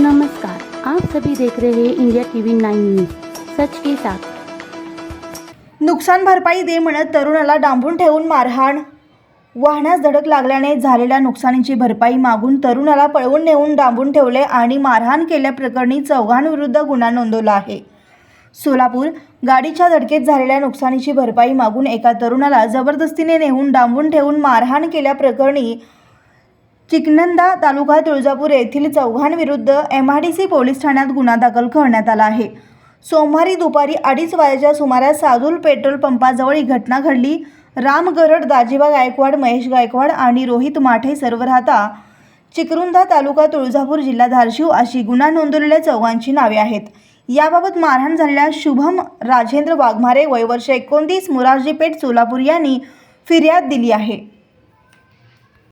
नमस्कार आप सभी देख रहे हैं इंडिया टीव्ही नाईन न्यूज सच के साथ। नुकसान भरपाई दे म्हणत तरुणाला डांबून ठेवून मारहाण। वाहनास धडक लागल्याने झालेल्या नुकसानीची भरपाई मागून तरुणाला पळवून नेऊन डांबून ठेवले आणि मारहाण केल्याप्रकरणी चौघांविरुद्ध गुन्हा नोंदवला आहे. सोलापूर गाडीच्या धडकेत झालेल्या नुकसानीची भरपाई मागून एका तरुणाला जबरदस्तीने नेऊन डांबून ठेवून मारहाण केल्याप्रकरणी चिकनंदा तालुका तुळजापूर येथील चौघांविरुद्ध M R D C police ठाण्यात गुन्हा दाखल करण्यात आला आहे. सोमवारी दुपारी अडीच वाजेच्या सुमारास साजूल पेट्रोल पंपाजवळ ही घटना घडली. राम गरड दाजिबा गायकवाड महेश गायकवाड आणि रोहित माठे सर्व राहता चिकरुंदा तालुका तुळजापूर जिल्हा धारशिव अशी गुन्हा नोंदवलेल्या चौघांची नावे आहेत. याबाबत मारहाण झालेल्या शुभम राजेंद्र वाघमारे वय वर्ष एकोणतीस मुरारजी पेठ सोलापूर यांनी फिर्याद दिली आहे.